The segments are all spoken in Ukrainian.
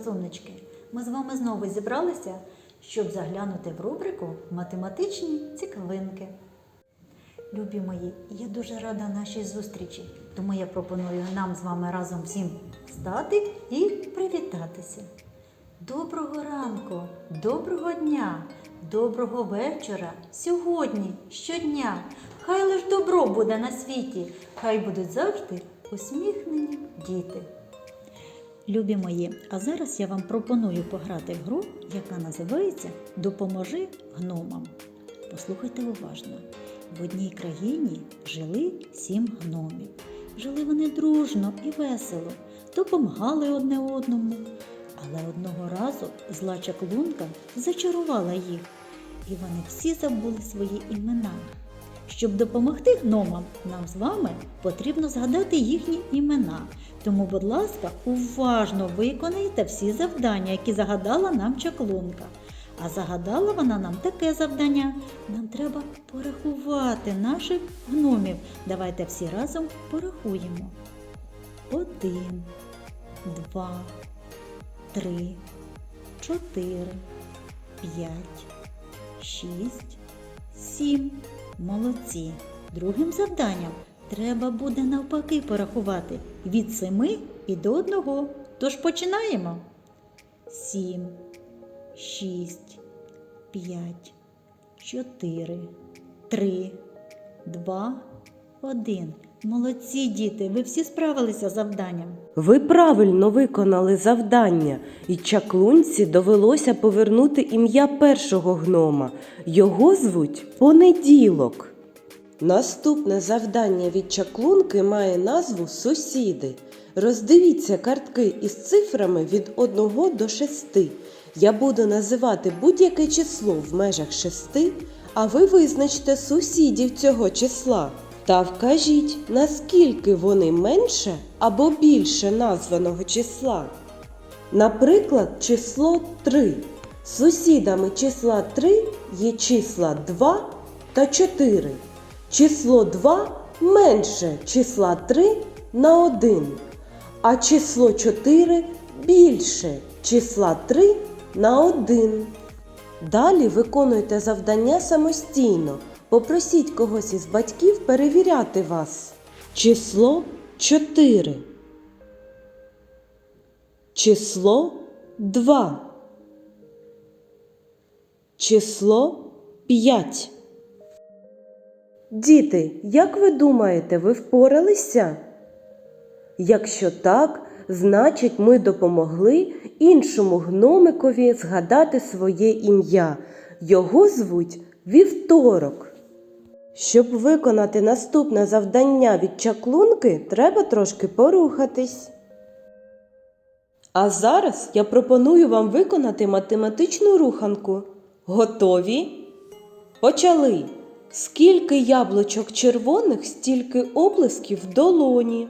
розумнички! Ми з вами знову зібралися, щоб заглянути в рубрику Математичні цікавинки. Любі мої, я дуже рада нашій зустрічі, тому я пропоную нам з вами разом всім встати і привітатися. Доброго ранку, доброго дня, доброго вечора, сьогодні, щодня. Хай лиш добро буде на світі, хай будуть завжди усміхнені діти. Любі мої, а зараз я вам пропоную пограти в гру, яка називається Допоможи гномам. Послухайте уважно. В одній країні жили сім гномів. Жили вони дружно і весело, допомагали одне одному. Але одного разу зла чаклунка зачарувала їх, і вони всі забули свої імена. Щоб допомогти гномам, нам з вами потрібно згадати їхні імена. Тому, будь ласка, уважно виконайте всі завдання, які загадала нам чаклунка. А загадала вона нам таке завдання. Нам треба порахувати наших гномів. Давайте всі разом порахуємо. Один, два, три, чотири, п'ять, шість, сім. Молодці. Другим завданням треба буде навпаки порахувати від семи і до одного. Тож починаємо. Сім, шість, п'ять, чотири, три, два, один. Молодці діти, ви всі справилися з завданням. Ви правильно виконали завдання, і чаклунці довелося повернути ім'я першого гнома. Його звуть Понеділок. Наступне завдання від чаклунки має назву Сусіди. Роздивіться картки із цифрами від 1 до 6. Я буду називати будь-яке число в межах 6, а ви визначте сусідів цього числа. Та вкажіть, наскільки вони менше або більше названого числа. Наприклад, число 3. Сусідами числа 3 є числа 2 та 4. Число 2 менше числа 3 на 1, а число 4 більше числа 3 на 1. Далі виконуйте завдання самостійно. Попросіть когось із батьків перевіряти вас. Число 4. Число 2. Число 5. Діти, як ви думаєте, ви впоралися? Якщо так, значить ми допомогли іншому гномикові згадати своє ім'я. Його звуть Вівторок. Щоб виконати наступне завдання від чаклунки, треба трошки порухатись. А зараз я пропоную вам виконати математичну руханку. Готові? Почали! Скільки яблучок червоних, стільки облисків в долоні.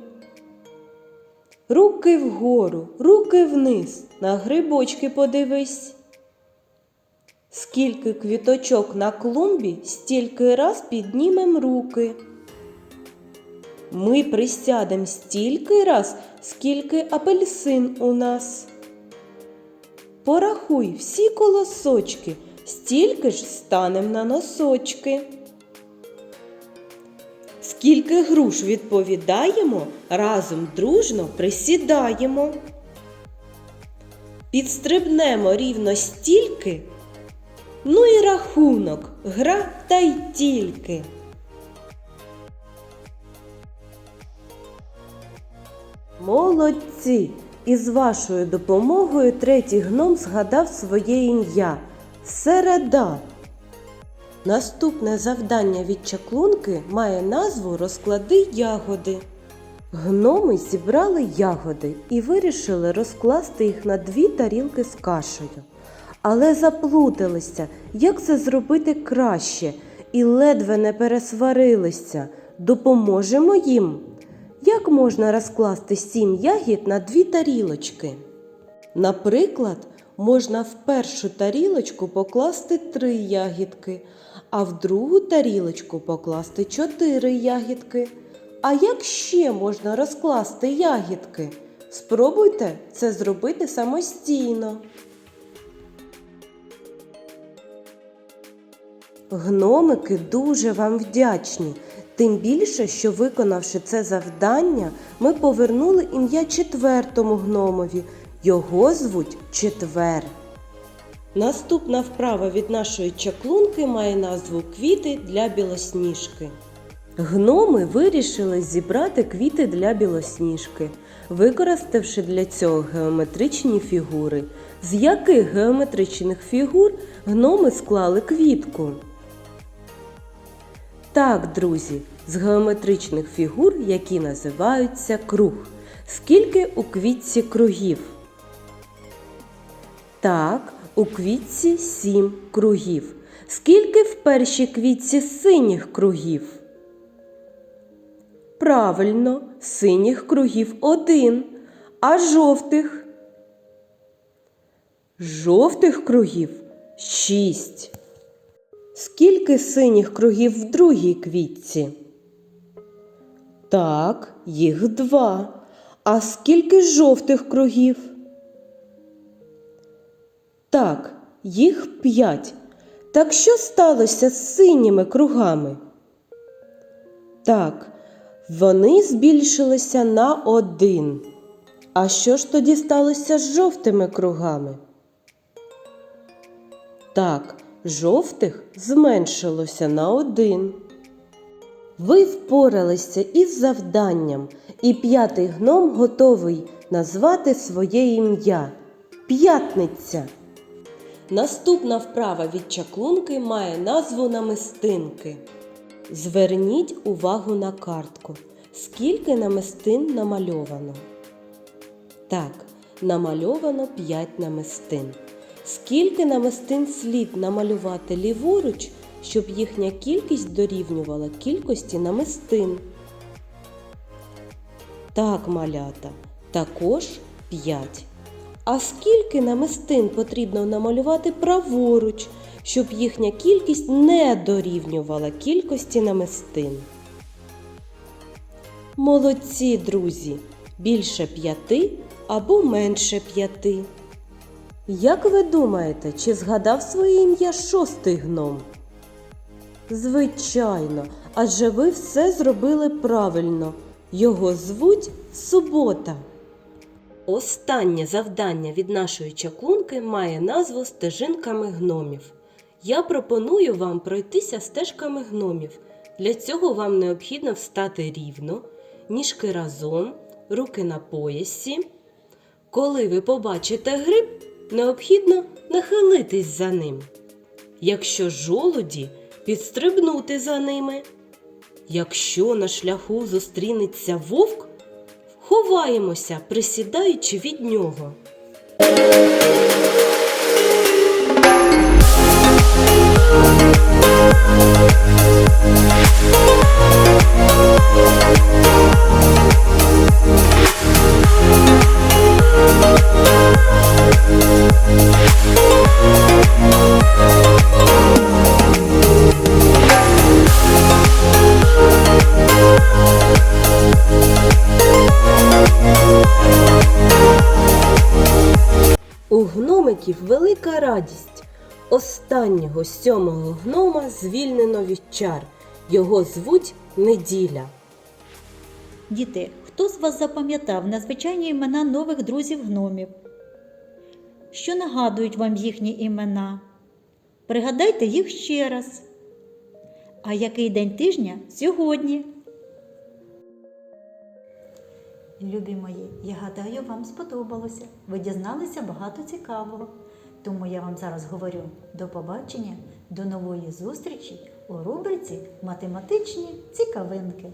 Руки вгору, руки вниз, на грибочки подивись. Скільки квіточок на клумбі, стільки раз піднімем руки. Ми присядем стільки раз, скільки апельсин у нас. Порахуй всі колосочки, стільки ж станем на носочки. Скільки груш відповідаємо, разом дружно присідаємо. Підстрибнемо рівно стільки. Ну і рахунок, гра та й тільки. Молодці! Із вашою допомогою третій гном згадав своє ім'я Середа. Наступне завдання від чаклунки має назву Розклади ягоди. Гноми зібрали ягоди і вирішили розкласти їх на дві тарілки з кашею. Але заплуталися, як це зробити краще, і ледве не пересварилися. Допоможемо їм. Як можна розкласти сім ягід на дві тарілочки? Наприклад, можна в першу тарілочку покласти три ягідки, а в другу тарілочку покласти чотири ягідки. А як ще можна розкласти ягідки? Спробуйте це зробити самостійно. Гномики дуже вам вдячні. Тим більше, що виконавши це завдання, ми повернули ім'я четвертому гномові. Його звуть Четвер. Наступна вправа від нашої чаклунки має назву Квіти для білосніжки. Гноми вирішили зібрати квіти для білосніжки, використавши для цього геометричні фігури. З яких геометричних фігур гноми склали квітку? Так, друзі, з геометричних фігур, які називаються круг. Скільки у квітці кругів? Так, у квітці сім кругів. Скільки в першій квітці синіх кругів? Правильно, синіх кругів один, а жовтих? Жовтих кругів шість. Скільки синіх кругів в другій квітці? Так, їх два. А скільки жовтих кругів? Так, їх п'ять. Так що сталося з синіми кругами? Так, вони збільшилися на один. А що ж тоді сталося з жовтими кругами? Так, жовтих зменшилося на один. Ви впоралися із завданням, і п'ятий гном готовий назвати своє ім'я П'ятниця. Наступна вправа від чаклунки має назву намистинки. Зверніть увагу на картку. Скільки намистин намальовано? Так, намальовано 5 намистин. Скільки намистин слід намалювати ліворуч, щоб їхня кількість дорівнювала кількості намистин? Так, малята, також 5. А скільки намистин потрібно намалювати праворуч, щоб їхня кількість не дорівнювала кількості намистин? Молодці, друзі! Більше п'яти або менше п'яти. Як ви думаєте, чи згадав своє ім'я шостий гном? Звичайно, адже ви все зробили правильно. Його звуть Субота. Останнє завдання від нашої чаклунки має назву стежинками гномів. Я пропоную вам пройтися стежками гномів. Для цього вам необхідно встати рівно, ніжки разом, руки на поясі. Коли ви побачите гриб, необхідно нахилитись за ним. Якщо жолуді, підстрибнути за ними. Якщо на шляху зустрінеться вовк, ховаємося, присідаючи від нього. Гномиків велика радість. Останнього сьомого гнома звільнено від чар. Його звуть Неділя. Діти, хто з вас запам'ятав надзвичайні імена нових друзів гномів? Що нагадують вам їхні імена? Пригадайте їх ще раз. А який день тижня сьогодні? Любі мої, я гадаю, вам сподобалося. Ви дізналися багато цікавого. Тому я вам зараз говорю до побачення, до нової зустрічі у рубриці Математичні цікавинки.